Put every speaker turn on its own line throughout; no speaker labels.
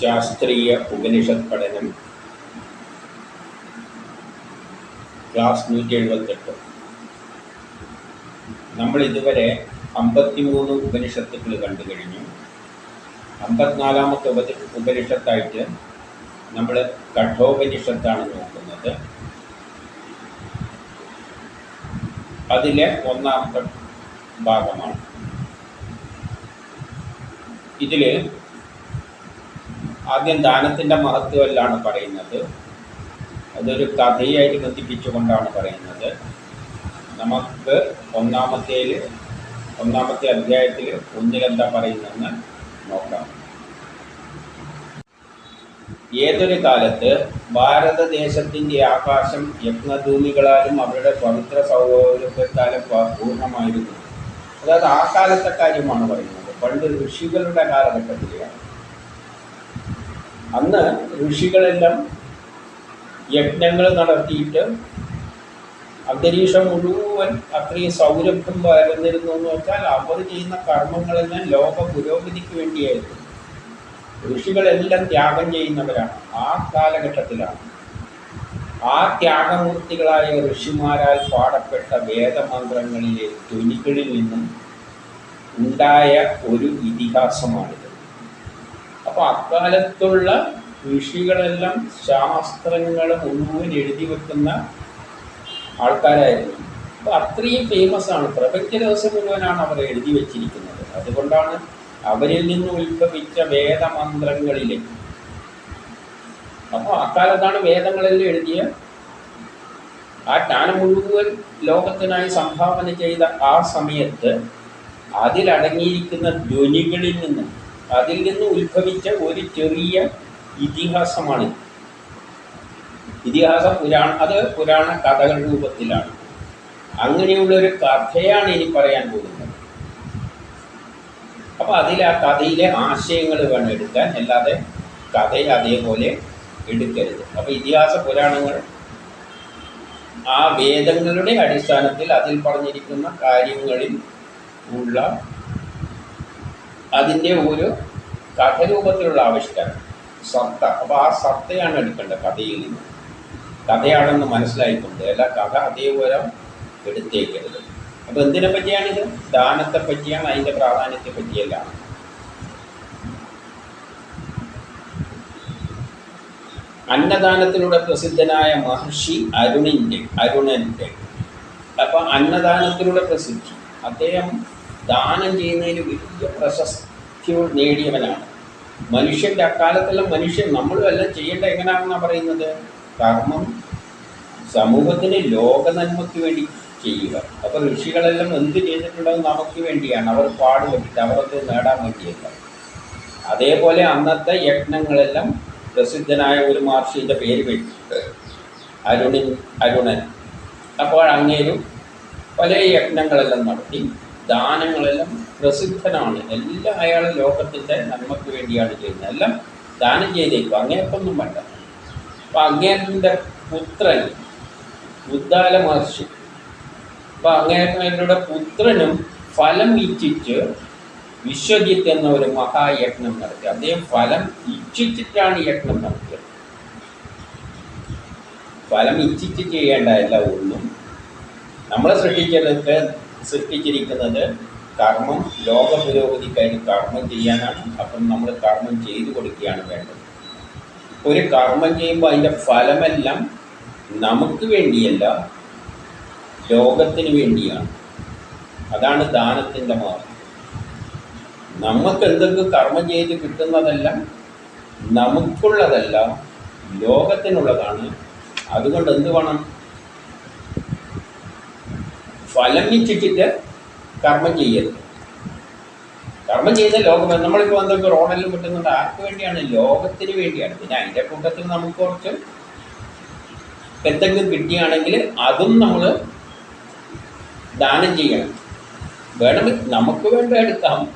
ശാസ്ത്രീയ ഉപനിഷത് പഠനം. ക്ലാസ് നൂറ്റി എഴുപത്തെട്ട് നമ്മൾ ഇതുവരെ അമ്പത്തിമൂന്ന് ഉപനിഷത്തുക്കൾ കണ്ടു കഴിഞ്ഞു. അമ്പത്തിനാലാമത്തെ ഉപ ഉപനിഷത്തായിട്ട് നമ്മൾ കഠോപനിഷത്താണ് നോക്കുന്നത്. അതിലെ ഒന്നാമത്തെ ഭാഗമാണ്. ഇതിൽ ആദ്യം ദാനത്തിന്റെ മഹത്വമല്ലാണ് പറയുന്നത്. അതൊരു കഥയായിട്ട് ബന്ധിപ്പിച്ചുകൊണ്ടാണ് പറയുന്നത്. നമുക്ക് ഒന്നാമത്തേൽ ഒന്നാമത്തെ അധ്യായത്തിൽ ഒന്നിലെന്താ പറയുന്നതെന്ന് നോക്കാം. ഏതൊരു കാലത്ത് ഭാരതദേശത്തിന്റെ ആകാശം യജ്ഞഭൂമികളാലും അവരുടെ പവിത്ര സൗരഭ്യത്താലും പൂർണമായിരുന്നു. അതായത് ആ കാലത്തെ കാര്യമാണ് പറയുന്നത്. പണ്ട് ഋഷികളുടെ കാലഘട്ടത്തിലാണ് അന്ന് ഋഷികളെല്ലാം യജ്ഞങ്ങൾ നടത്തിയിട്ട് അന്തരീക്ഷം മുഴുവൻ അത്രയും സൗരഭ്യം വരുന്നിരുന്നു എന്ന് വെച്ചാൽ അവർ ചെയ്യുന്ന കർമ്മങ്ങളെല്ലാം ലോക പുരോഗതിക്ക് വേണ്ടിയായിരുന്നു. ഋഷികളെല്ലാം ത്യാഗം ചെയ്യുന്നവരാണ്. ആ കാലഘട്ടത്തിലാണ്. ആ ത്യാഗമൂർത്തികളായ ഋഷിമാരാൽ പാടപ്പെട്ട വേദമന്ത്രങ്ങളിലെ ധ്വനികളിൽ നിന്നും ഉണ്ടായ ഒരു ഇതിഹാസമാണിത്. അപ്പോൾ അക്കാലത്തുള്ള ഋഷികളെല്ലാം ശാസ്ത്രങ്ങൾ മുഴുവൻ എഴുതി വെക്കുന്ന ആൾക്കാരായിരുന്നു. അപ്പോൾ അത്രയും ഫേമസ് ആണ്. പ്രപഞ്ച ദിവസം മുഴുവനാണ് അവർ എഴുതി വെച്ചിരിക്കുന്നത്. അതുകൊണ്ടാണ് അവരിൽ നിന്ന് ഉത്ഭവിച്ച വേദമന്ത്രങ്ങളിലെ. അപ്പോൾ അക്കാലത്താണ് വേദങ്ങളെല്ലാം എഴുതിയ ആ ജ്ഞാനം മുഴുവൻ ലോകത്തിനായി സംഭാവന ചെയ്ത ആ സമയത്ത് അതിലടങ്ങിയിരിക്കുന്ന ധ്വനികളിൽ നിന്നും അതിൽ നിന്ന് ഉത്ഭവിച്ച ഒരു ചെറിയ ഇതിഹാസമാണ്. ഇതിഹാസം പുരാണ അത് പുരാണ കഥകൾ രൂപത്തിലാണ്. അങ്ങനെയുള്ള ഒരു കഥയാണ് ഇനി പറയാൻ പോകുന്നത്. അപ്പോൾ അതിൽ ആ കഥയിലെ ആശയങ്ങൾ വേണം എടുക്കാൻ അല്ലാതെ കഥയെ അതേപോലെ എടുക്കരുത്. അപ്പോൾ ഇതിഹാസ പുരാണങ്ങൾ ആ വേദങ്ങളുടെ അടിസ്ഥാനത്തിൽ അതിൽ പറഞ്ഞിരിക്കുന്ന കാര്യങ്ങളിൽ ഉള്ള അതിന്റെ ഒരു കഥരൂപത്തിലുള്ള ആവിഷ്കാരം സത്ത. അപ്പോൾ ആ സത്തയാണ് എടുക്കേണ്ടത് കഥയിൽ നിന്ന്. കഥയാണെന്ന് മനസ്സിലായിക്കൊണ്ട് അല്ല കഥ അതേപോലെ എടുത്തേക്കരുത്. അപ്പോൾ എന്തിനെ പറ്റിയാണിത്? ദാനത്തെ പറ്റിയാണ് അതിന്റെ പ്രാധാന്യത്തെ പറ്റിയല്ല. അന്നദാനത്തിലൂടെ പ്രസിദ്ധനായ മഹർഷി അരുണിന്റെ അരുണന്റെ അപ്പോൾ അന്നദാനത്തിലൂടെ പ്രസിദ്ധി. അദ്ദേഹം ദാനം ചെയ്യുന്നതിന് വലിയ പ്രശസ്തി നേടിയവനാണ്. മനുഷ്യന്റെ അക്കാലത്തെല്ലാം മനുഷ്യൻ നമ്മളും എല്ലാം ചെയ്യേണ്ട എങ്ങനെയാണെന്നാണ് പറയുന്നത്? കർമ്മം സമൂഹത്തിന് ലോകനന്മയ്ക്ക് വേണ്ടി ചെയ്യുക. അപ്പോൾ ഋഷികളെല്ലാം എന്ത് ചെയ്തിട്ടുണ്ടെന്ന് നമുക്ക് വേണ്ടിയാണ്. അവർ പാടുപെട്ടിട്ട് അവർക്ക് നേടാൻ വേണ്ടിയല്ല. അതേപോലെ അന്നത്തെ യജ്ഞങ്ങളെല്ലാം പ്രസിദ്ധനായ ഒരു മഹർഷിയുടെ പേര് വെച്ചിട്ട് അരുണിൻ അരുണൻ. അപ്പോൾ അങ്ങേരും പല യജ്ഞങ്ങളെല്ലാം നടത്തി. ദാനങ്ങളെല്ലാം പ്രസിദ്ധനാണ്. എല്ലാം അയാൾ ലോകത്തിന്റെ നന്മയ്ക്ക് വേണ്ടിയാണ് ചെയ്യുന്നത്. എല്ലാം ദാനം ചെയ്തേക്കും. അങ്ങേക്കൊന്നും വേണ്ട. അപ്പം അങ്ങേന്റെ പുത്രൻ ബുദ്ധാല മഹർഷി. അപ്പം അങ്ങേരുടെ പുത്രനും ഫലം ഇച്ഛിച്ച് വിശ്വജിത്ത് എന്ന ഒരു മഹായജ്ഞം നടത്തി. അദ്ദേഹം ഫലം ഇച്ഛിച്ചിട്ടാണ് യജ്ഞം നടത്തിയത്. ഫലം ഇച്ഛിച്ച് ചെയ്യേണ്ടതല്ല ഒന്നും നമ്മളെ സൃഷ്ടിച്ചതൊക്കെ സൃഷ്ടിച്ചിരിക്കുന്നത് കർമ്മം ലോക പുരോഗതിക്കായി കർമ്മം ചെയ്യാനാണ്. അപ്പം നമ്മൾ കർമ്മം ചെയ്തു കൊടുക്കുകയാണ് വേണ്ടത്. ഒരു കർമ്മം ചെയ്യുമ്പോൾ അതിന്റെ ഫലമെല്ലാം നമുക്ക് വേണ്ടിയല്ല ലോകത്തിന് വേണ്ടിയാണ്. അതാണ് ദാനത്തിന്റെ മാർഗം. നമുക്ക് എന്തൊക്കെ കർമ്മം ചെയ്ത് കിട്ടുന്നതെല്ലാം നമുക്കുള്ളതല്ല ലോകത്തിനുള്ളതാണ്. അതുകൊണ്ട് എന്ത് വേണം? ഫലം ഇച്ഛിച്ചിട്ട് കർമ്മം ചെയ്യരുത്. കർമ്മം ചെയ്ത ലോകം നമ്മളിപ്പോൾ എന്തൊക്കെ റോഡെല്ലാം കിട്ടുന്നുണ്ട് ആർക്ക് വേണ്ടിയാണ്? ലോകത്തിന് വേണ്ടിയാണ്. പിന്നെ അതിന്റെ കൂട്ടത്തിൽ നമുക്ക് കുറച്ച് എന്തെങ്കിലും കിട്ടിയാണെങ്കിൽ അതും നമ്മൾ ദാനം ചെയ്യണം. വേണമെങ്കിൽ നമുക്ക് വേണ്ട എടുക്കാം.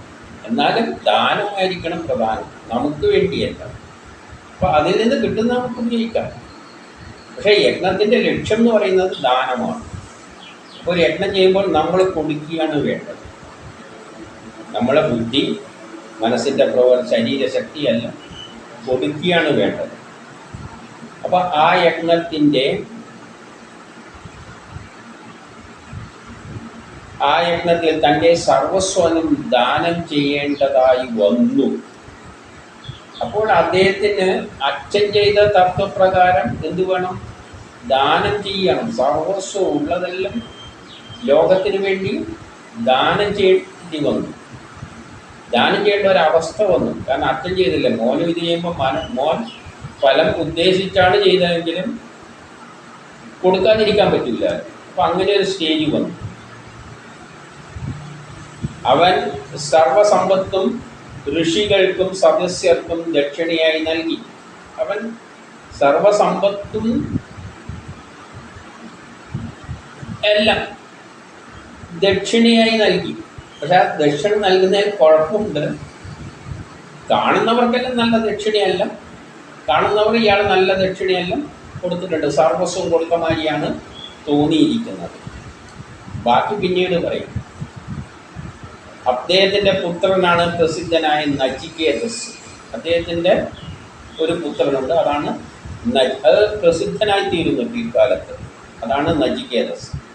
എന്നാലും ദാനമായിരിക്കണം പ്രധാനം. നമുക്ക് വേണ്ടിയല്ല. അപ്പോൾ അതിൽ നിന്ന് കിട്ടുന്ന നമുക്ക് ഉപയോഗിക്കാം പക്ഷേ യജ്ഞത്തിന്റെ ലക്ഷ്യം എന്ന് പറയുന്നത് ദാനമാണ്. ഒരു യജ്ഞം ചെയ്യുമ്പോൾ നമ്മൾ കുടിക്കുകയാണ് വേണ്ടത്. നമ്മളെ ബുദ്ധി മനസ്സിന്റെ പ്രവർ ശരീരശക്തിയല്ല കൊടുക്കുകയാണ് വേണ്ടത്. അപ്പോൾ ആ യജ്ഞത്തിന്റെ ആ യജ്ഞത്തിൽ തന്റെ സർവസ്വനും ദാനം ചെയ്യേണ്ടതായി വന്നു. അപ്പോൾ അദ്ദേഹത്തിന് അച്ഛൻ ചെയ്ത തത്വപ്രകാരം എന്തു വേണം? ദാനം ചെയ്യണം. സർവസ്വം ഉള്ളതെല്ലാം ലോകത്തിന് വേണ്ടി ദാനം ചെയ്യേണ്ടി വന്നു. ദാനം ചെയ്യേണ്ട ഒരവസ്ഥ വന്നു. കാരണം അച്ഛൻ ചെയ്തില്ല മോന് ഇത് ചെയ്യുമ്പോൾ മന മോൻ ഫലം ഉദ്ദേശിച്ചാണ് ചെയ്തതെങ്കിലും കൊടുക്കാതിരിക്കാൻ പറ്റില്ല. അപ്പം അങ്ങനെ ഒരു സ്റ്റേജ് വന്നു. അവൻ സർവസമ്പത്തും ഋഷികൾക്കും സദസ്യർക്കും ദക്ഷിണയായി നൽകി. അവൻ സർവസമ്പത്തും എല്ലാം ദക്ഷിണയായി നൽകി. പക്ഷെ ആ ദക്ഷിണ നൽകുന്നതിൽ കുഴപ്പമുണ്ട്. കാണുന്നവർക്കെല്ലാം നല്ല ദക്ഷിണയല്ല. കാണുന്നവർ ഇയാൾ നല്ല ദക്ഷിണയെല്ലാം കൊടുത്തിട്ടുണ്ട്. സർവസ്വം കൊടുത്ത മാതിരിയാണ് തോന്നിയിരിക്കുന്നത്. ബാക്കി പിന്നീട് പറയും. അദ്ദേഹത്തിന്റെ പുത്രനാണ് പ്രസിദ്ധനായ നചികേതസ് അദ്ദേഹത്തിന്റെ ഒരു പുത്രനുണ്ട്. അതാണ് അത് പ്രസിദ്ധനായി തീരുന്നു പിൽക്കാലത്ത് അതാണ് നചികേതസ്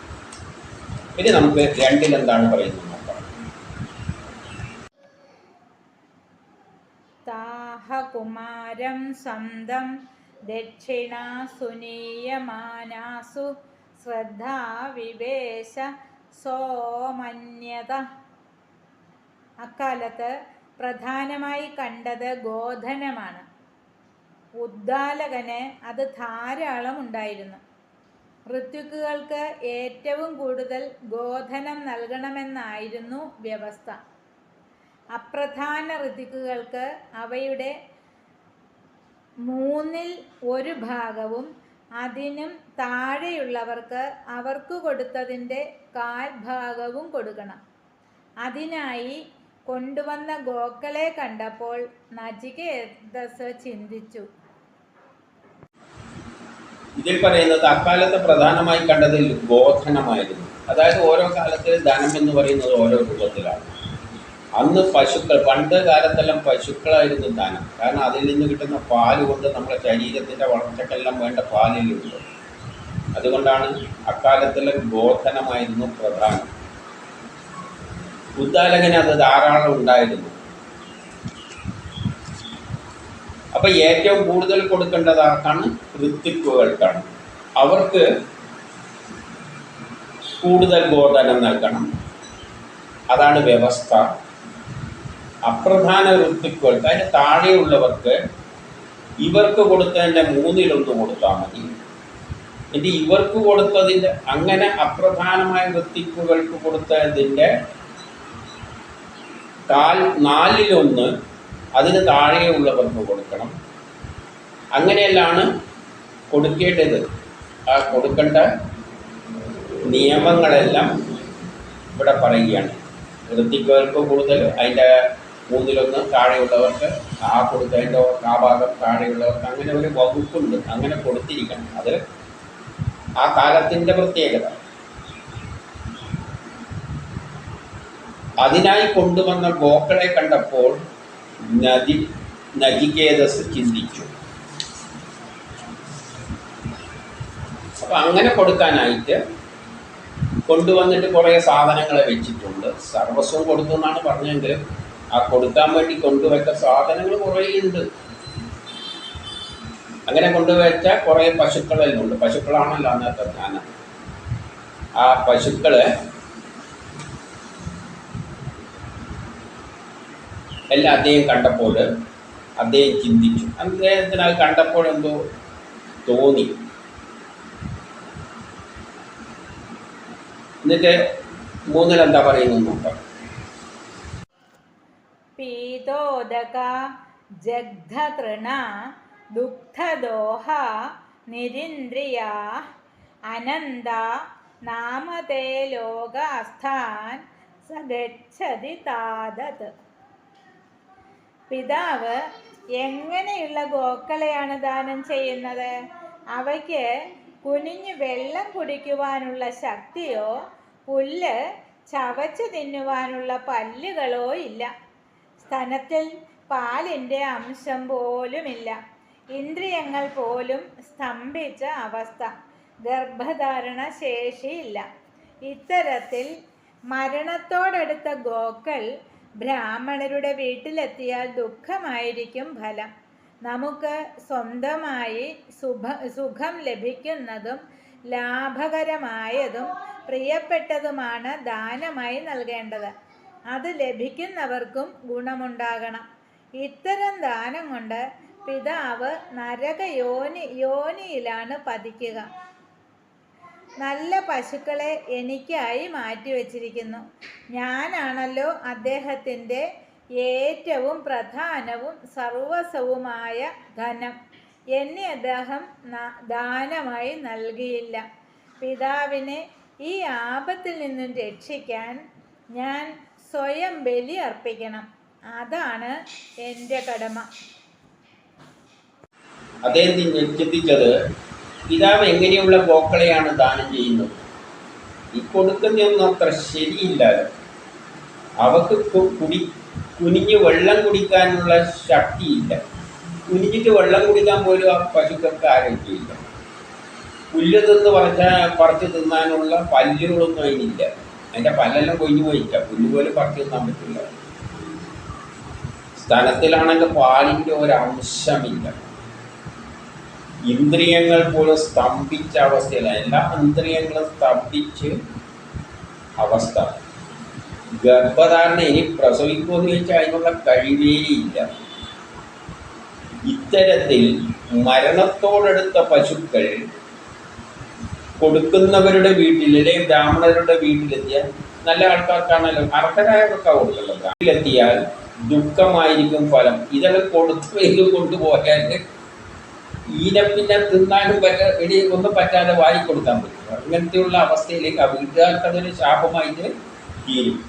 ഇനി നമുക്ക് രണ്ടിൽ എന്താണ് പറയുന്നത്
കുമാരം സന്തം ദക്ഷിണാസുനീയമാനാസു ശ്രദ്ധാവിവേശ സോമന്യത. അക്കാലത്ത് പ്രധാനമായി കണ്ടത് ഗോധനമാണ്. ഉദ്ദാലകന് അത് ധാരാളം ഉണ്ടായിരുന്നു. ഋത്വിക്കുകൾക്ക് ഏറ്റവും കൂടുതൽ ഗോധനം നൽകണമെന്നായിരുന്നു വ്യവസ്ഥ. അപ്രധാന ഋതുക്കുകൾക്ക് അവയുടെ മൂന്നിൽ ഒരു ഭാഗവും അതിനും താഴെയുള്ളവർക്ക് അവർക്ക് കൊടുത്തതിന്റെ കാൽ ഭാഗവും കൊടുക്കണം. അതിനായി കൊണ്ടുവന്ന ഗോക്കളെ കണ്ടപ്പോൾ നചികേതസ് ചിന്തിച്ചു.
ഇതിൽ പറയുന്നത് അക്കാലത്ത് പ്രധാനമായി കണ്ടതിൽ ഗോധനമായിരുന്നു അതായത് ഓരോ കാലത്ത് ധനം എന്ന് പറയുന്നത് ഓരോ രൂപത്തിലാണ്. അന്ന് പശുക്കൾ പണ്ട് കാലത്തെല്ലാം പശുക്കളായിരുന്നു ധനം. കാരണം അതിൽ നിന്ന് കിട്ടുന്ന പാൽ കൊണ്ട് നമ്മുടെ ശരീരത്തിന്റെ വളർച്ചക്കെല്ലാം വേണ്ട പാലിലുണ്ട് അതുകൊണ്ടാണ് അക്കാലത്തിലെ ഗോധനമായിരുന്നു പ്രധാനം. ഉദ്ദാലകന് അത് ധാരാളം ഉണ്ടായിരുന്നു. അപ്പൊ ഏറ്റവും കൂടുതൽ കൊടുക്കേണ്ടത് ആർക്കാണ് ഋത്തിക്കുകൾക്കാണ് അവർക്ക് കൂടുതൽ ഗോധനം നൽകണം. അതാണ് വ്യവസ്ഥ. അപ്രധാന ഋത്തിക്കുകൾക്ക് അതിന് താഴെയുള്ളവർക്ക് ഇവർക്ക് കൊടുത്തതിന്റെ മൂന്നിലൊന്ന് കൊടുത്താൽ മതി. എന്നിട്ട് ഇവർക്ക് കൊടുത്തതിന്റെ അങ്ങനെ അപ്രധാനമായ ഋത്തിക്കുകൾക്ക് കൊടുത്തതിന്റെ കാൽ നാലിലൊന്ന് അതിന് താഴെയുള്ളവർക്ക് കൊടുക്കണം. അങ്ങനെയെല്ലാണ് കൊടുക്കേണ്ടത്. ആ കൊടുക്കേണ്ട നിയമങ്ങളെല്ലാം ഇവിടെ പറയുകയാണ്. വൃത്തിക്കവർക്ക് കൂടുതൽ അതിന്റെ മൂന്നിലൊന്ന് താഴെയുള്ളവർക്ക് ആ കൊടുത്തതിന്റെ ആ ഭാഗം താഴെയുള്ളവർക്ക് അങ്ങനെ ഒരു വകുപ്പുണ്ട്. അങ്ങനെ കൊടുത്തിരിക്കണം. അത് ആ കാലത്തിന്റെ പ്രത്യേകത. അതിനായി കൊണ്ടുവന്ന ഗോക്കളെ കണ്ടപ്പോൾ നദി നജികേതസ് ചിന്തിച്ചു. അപ്പൊ അങ്ങനെ കൊടുക്കാനായിട്ട് കൊണ്ടുവന്നിട്ട് കുറേ സാധനങ്ങളെ വെച്ചിട്ടുണ്ട്. സർവസ്വം കൊടുത്തു എന്നാണ് പറഞ്ഞെങ്കിലും ആ കൊടുക്കാൻ വേണ്ടി കൊണ്ടുവച്ച സാധനങ്ങൾ കുറേ ഉണ്ട്. അങ്ങനെ കൊണ്ടുവച്ച കുറേ പശുക്കളെല്ലാം ഉണ്ട്. പശുക്കളാണല്ലോ അന്നത്തെ ജ്ഞാനം ആ പശുക്കളെ എല്ലാം അദ്ദേഹം കണ്ടപ്പോൾ അദ്ദേഹം ചിന്തിച്ചു. അദ്ദേഹത്തിന് അത് കണ്ടപ്പോൾ എന്തോ തോന്നി. എന്നിട്ട് മൂന്നിലെന്താ പറയുന്നു നോക്കാം.
പീതോദക ജഗ്ധതൃണ ദുഗ്ധദോഹ നിരിന്ദ്രിയ അനന്ത നാമതേ ലോകാസ്ഥാൻ സഗച്ഛതി താതത് പിതാവ് എങ്ങനെയുള്ള ഗോക്കളെയാണ് ദാനം ചെയ്യുന്നത്? അവയ്ക്ക് കുനിഞ്ഞു വെള്ളം കുടിക്കുവാനുള്ള ശക്തിയോ പുല്ല് ചവച്ച് തിന്നുവാനുള്ള പല്ലുകളോ ഇല്ല. സ്തനത്തിൽ പാലിന്റെ അംശം പോലുമില്ല. ഇന്ദ്രിയങ്ങൾ പോലും സ്തംഭിച്ച അവസ്ഥ. ഗർഭധാരണ ശേഷിയില്ല. ഇത്തരത്തിൽ മരണത്തോടടുത്ത ഗോക്കൾ ബ്രാഹ്മണരുടെ വീട്ടിലെത്തിയാൽ ദുഃഖമായിരിക്കും ഫലം. നമുക്ക് സ്വന്തമായി സുഭ സുഖം ലഭിക്കുന്നതും ലാഭകരമായതും പ്രിയപ്പെട്ടതുമാണ് ദാനമായി നൽകേണ്ടത്. അത് ലഭിക്കുന്നവർക്കും ഗുണമുണ്ടാകണം. ഇത്തരം ദാനം കൊണ്ട് പിതാവ് നരക യോനി യോനിയിലാണ് പതിക്കുക. നല്ല പശുക്കളെ എനിക്കായി മാറ്റിവെച്ചിരിക്കുന്നു. ഞാനാണല്ലോ അദ്ദേഹത്തിന്റെ ഏറ്റവും പ്രധാനവും സർവസ്വവുമായ ധനം. എന്നെ അദ്ദേഹം ദാനമായി നൽകിയില്ല. പിതാവിനെ ഈ ആപത്തിൽ നിന്നും രക്ഷിക്കാൻ ഞാൻ സ്വയം ബലി അർപ്പിക്കണം. അതാണ് എന്റെ കടമ.
അദ്ദേഹം ചിന്തി- ചിന്തിച്ചത് പിതാവ് എങ്ങനെയുള്ള ഗോക്കളെയാണ് ദാനം ചെയ്യുന്നത്? ഈ കൊടുക്കുന്നതൊന്നും അത്ര ശരിയില്ലല്ലോ അവക്ക് കുടി കുനിഞ്ഞ് വെള്ളം കുടിക്കാനുള്ള ശക്തിയില്ല. കുനിഞ്ഞിട്ട് വെള്ളം കുടിക്കാൻ പോലും ആ പശുക്കൾക്ക് ആരോഗ്യമില്ല. പുല്ല് തിന്ന് പറിച്ച പറിച്ച് തിന്നാനുള്ള പല്ലുകളൊന്നും അതിനില്ല. അതിന്റെ പല്ലെല്ലാം കൊഞ്ഞു പോയില്ല പുല്ല് പോലും പറിച്ച് തിന്നാൻ പറ്റില്ല. സ്ഥലത്തിലാണെങ്കിൽ പാലിന്റെ ഒരംശമില്ല ഇന്ദ്രിയങ്ങൾ പോലും സ്തംഭിച്ച അവസ്ഥയിലാണ് എല്ലാ ഇന്ദ്രിയങ്ങളും സ്തംഭിച്ച് അവസ്ഥ. ഗർഭധാരണ ഇനി പ്രസവിക്കുമെന്ന് ചോദിച്ചാൽ അതിനുള്ള കഴിവേയില്ല. ഇത്തരത്തിൽ മരണത്തോടടുത്ത പശുക്കൾ കൊടുക്കുന്നവരുടെ വീട്ടിൽ അല്ലെങ്കിൽ ബ്രാഹ്മണരുടെ വീട്ടിലെത്തിയാൽ നല്ല ആൾക്കാർക്കാണല്ലോ അർഹരായവർക്കാണ് കൊടുക്കുന്നത് വീട്ടിലെത്തിയാൽ ദുഃഖമായിരിക്കും ഫലം. ഇതൊക്കെ കൊടുത്തു കൊണ്ടുപോയാൽ ഈനെ പിന്നെ തിന്നാനും പറ്റ വെടി ഒന്നും പറ്റാതെ വാരിക്കൊടുക്കാൻ പറ്റും. അങ്ങനത്തെയുള്ള അവസ്ഥയിലേക്ക് ആ വീട്ടുകാർക്ക് അതൊരു ശാപമായിട്ട് തീരും.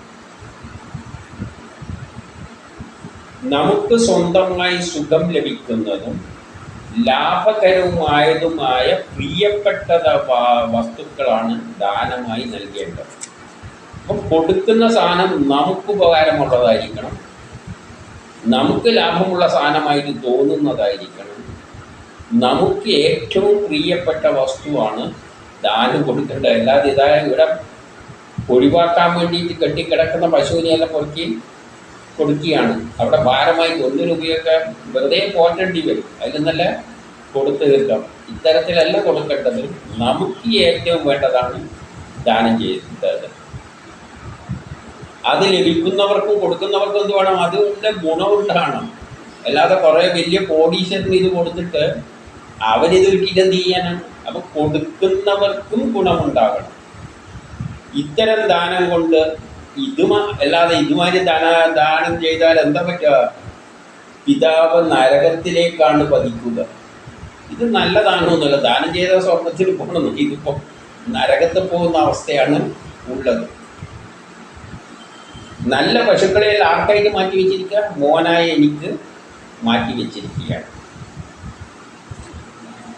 നമുക്ക് സ്വന്തമായി സുഖം ലഭിക്കുന്നതും ലാഭകരവുമായതുമായ പ്രിയപ്പെട്ട വസ്തുക്കളാണ് ദാനമായി നൽകേണ്ടത്. അപ്പം കൊടുക്കുന്ന സാധനം നമുക്ക് ഉപകാരമുള്ളതായിരിക്കണം. നമുക്ക് ലാഭമുള്ള സാധനമായിട്ട് തോന്നുന്നതായിരിക്കണം. നമുക്ക് ഏറ്റവും പ്രിയപ്പെട്ട വസ്തുവാണ് ദാനം കൊടുക്കേണ്ടത്. അല്ലാതെ ഇതായ ഇവിടെ ഒഴിവാക്കാൻ വേണ്ടിയിട്ട് കെട്ടിക്കിടക്കുന്ന പശുവിനെയെല്ലാം പൊറുക്കി കൊടുക്കുകയാണ്. അവിടെ ഭാരമായി ഒന്നിന് ഉപയോഗിക്കാൻ വെറുതെ പോറ്റേണ്ടി വരും. അതിൽ നല്ല കൊടുത്തു തീർക്കാം. ഇത്തരത്തിലല്ല കൊടുക്കേണ്ടത്. നമുക്ക് ഏറ്റവും വേണ്ടതാണ് ദാനം ചെയ്യുന്നത് അത് ലഭിക്കുന്നവർക്കും കൊടുക്കുന്നവർക്കും എന്ത് വേണം? അതുകൊണ്ട് ഗുണമുണ്ടാകണം അല്ലാതെ കുറേ വലിയ കോടീശ്വരന് ഇത് കൊടുത്തിട്ട് അവരിത് കിട്ടിയിട്ട് എന്ത് ചെയ്യാനാണ് അപ്പൊ കൊടുക്കുന്നവർക്കും ഗുണമുണ്ടാകണം. ഇത്തരം ദാനം കൊണ്ട് ഇതുമാ അല്ലാതെ ഇതുമാതിരി ദാന ദാനം ചെയ്താൽ എന്താ പറ്റുക? പിതാവ് നരകത്തിലേക്കാണ് പതിക്കുക. ഇത് നല്ലതാണോന്നല്ല ദാനം ചെയ്ത സ്വർണത്തിൽ പോകണം. ഇതിപ്പോൾ നരകത്ത് പോകുന്ന അവസ്ഥയാണ് ഉള്ളത്. നല്ല പശുക്കളെ ആർക്കായിട്ട് മാറ്റി വെച്ചിരിക്കുക? മോനായ എനിക്ക് മാറ്റി വെച്ചിരിക്കുകയാണ്.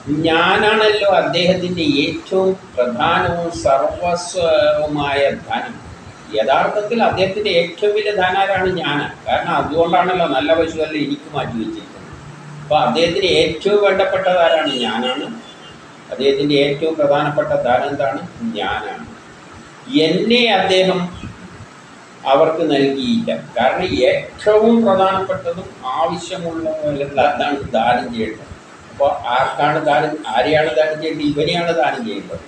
ഞാനാണല്ലോ അദ്ദേഹത്തിന്റെ ഏറ്റവും പ്രധാനവും സർവസ്വവുമായ ധനം. യഥാർത്ഥത്തിൽ അദ്ദേഹത്തിന്റെ ഏറ്റവും വലിയ ധനാരാണ് ഞാൻ. കാരണം അതുകൊണ്ടാണല്ലോ നല്ല പശുവല്ല എനിക്ക് മാറ്റി വെച്ചിരിക്കുന്നത്. അപ്പോൾ അദ്ദേഹത്തിന് ഏറ്റവും വേണ്ടപ്പെട്ടതാരാണ് ഞാനാണ്. അദ്ദേഹത്തിന്റെ ഏറ്റവും പ്രധാനപ്പെട്ട ധനം എന്താണ്? ഞാനാണ്. എന്നെ അദ്ദേഹം അവർക്ക് നൽകിയില്ല. കാരണം ഏറ്റവും പ്രധാനപ്പെട്ടതും ആവശ്യമുള്ളതാണ് ദാനം ചെയ്യേണ്ടത്. അപ്പോൾ ആർക്കാണ് ദാനം ആരെയാണ് ദാനം ചെയ്യേണ്ടത്? ഇവനെയാണ് ദാനം ചെയ്യേണ്ടത്.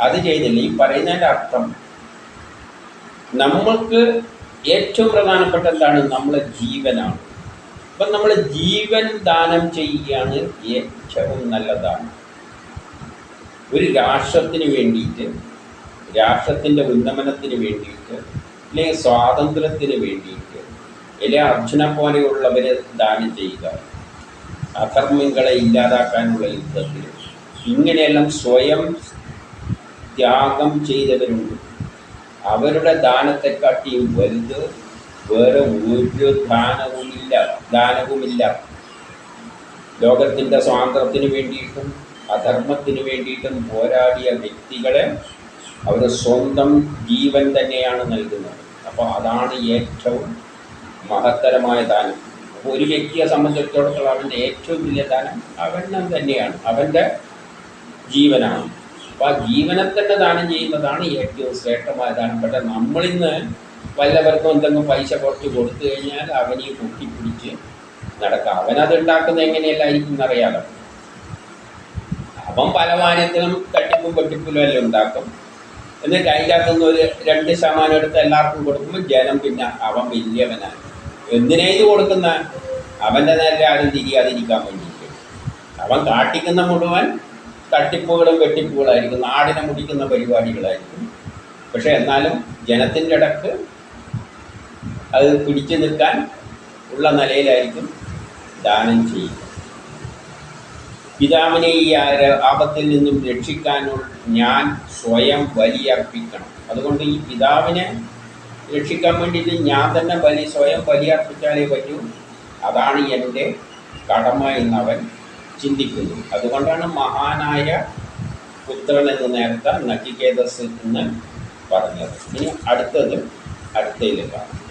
അത് ചെയ്തില്ല. ഈ പറയുന്നതിന്റെ അർത്ഥം നമ്മൾക്ക് ഏറ്റവും പ്രധാനപ്പെട്ട എന്താണ്? നമ്മളെ ജീവനാണ്. അപ്പം നമ്മൾ ജീവൻ ദാനം ചെയ്യുകയാണ് ഏറ്റവും നല്ലതാണ്. ഒരു രാഷ്ട്രത്തിന് വേണ്ടിയിട്ട് രാഷ്ട്രത്തിന്റെ ഉന്നമനത്തിന് വേണ്ടിയിട്ട് അല്ലെങ്കിൽ സ്വാതന്ത്ര്യത്തിന് വേണ്ടിയിട്ട് അല്ലെങ്കിൽ അർജുന പോലെയുള്ളവരെ ദാനം ചെയ്യുക. അധർമ്മികളെ ഇല്ലാതാക്കാനുള്ള യുദ്ധത്തിൽ ഇങ്ങനെയെല്ലാം സ്വയം ത്യാഗം ചെയ്തവരുണ്ട്. അവരുടെ ദാനത്തെക്കാട്ടിയും വലുത് വേറെ ഒരു ദാനവുമില്ല ദാനവുമില്ല. ലോകത്തിന്റെ സ്വാതന്ത്ര്യത്തിന് വേണ്ടിയിട്ടും അധർമ്മത്തിന് വേണ്ടിയിട്ടും പോരാടിയ വ്യക്തികളെ അവർ സ്വന്തം ജീവൻ തന്നെയാണ് നൽകുന്നത്. അപ്പോൾ അതാണ് ഏറ്റവും മഹത്തരമായ ദാനം. അപ്പോൾ ഒരു വ്യക്തിയെ സംബന്ധിച്ചിടത്തോളം അവന്റെ ഏറ്റവും വലിയ ദാനം അവനും തന്നെയാണ്. അവന്റെ ജീവനാണ്. അപ്പോൾ ആ ജീവനെ തന്നെ ദാനം ചെയ്യുന്നതാണ് ഏറ്റവും ശ്രേഷ്ഠമായ ദാനം. പക്ഷേ നമ്മളിന്ന് വല്ലവർക്കും എന്തെങ്കിലും പൈസ കുറച്ച് കൊടുത്തു കഴിഞ്ഞാൽ അവനീ പൊട്ടിപ്പിടിച്ച് നടക്കാം. അവനത് ഉണ്ടാക്കുന്നത് എങ്ങനെയല്ലായിരിക്കും എന്നറിയാലോ. അവൻ പല കാര്യത്തിലും തട്ടിപ്പും വെട്ടിപ്പും എല്ലാം ഉണ്ടാക്കും. എന്നിട്ട് അതിന്റെ അകത്തുനിന്ന് ഒരു രണ്ട് ശതമാനം എടുത്ത് എല്ലാവർക്കും കൊടുക്കുമ്പോൾ ജനം പിന്നെ അവൻ വലിയവനാണ്. എന്തിനാ കൊടുക്കുന്ന? അവന്റെ നേരെ ആരും തിരിയാതിരിക്കാൻ വേണ്ടിയിട്ട്. അവൻ കാട്ടിക്കുന്ന മുഴുവൻ തട്ടിപ്പുകളും വെട്ടിപ്പുകളായിരിക്കും നാടിനെ മുടിക്കുന്ന പരിപാടികളായിരിക്കും. പക്ഷെ എന്നാലും ജനത്തിന്റെ ഇടയ്ക്ക് അത് പിടിച്ചു നിൽക്കാൻ ഉള്ള നിലയിലായിരിക്കും ദാനം ചെയ്യുക. പിതാവിനെ ഈ ആപത്തിൽ നിന്നും രക്ഷിക്കാനുള്ള ഞാൻ സ്വയം ബലിയർപ്പിക്കണം. അതുകൊണ്ട് ഈ പിതാവിനെ രക്ഷിക്കാൻ വേണ്ടിയിട്ട് ഞാൻ തന്നെ ബലി സ്വയം ബലിയർപ്പിച്ചാലേ പറ്റൂ. അതാണ് എന്റെ കടമ എന്നവൻ ചിന്തിക്കുന്നു. അതുകൊണ്ടാണ് മഹാനായ പുത്രൻ എന്ന് നേരത്തെ നച്ചികേതസ് എന്ന് പറഞ്ഞത്. ഇനി അടുത്തത് അടുത്തതിൽ കാണാം.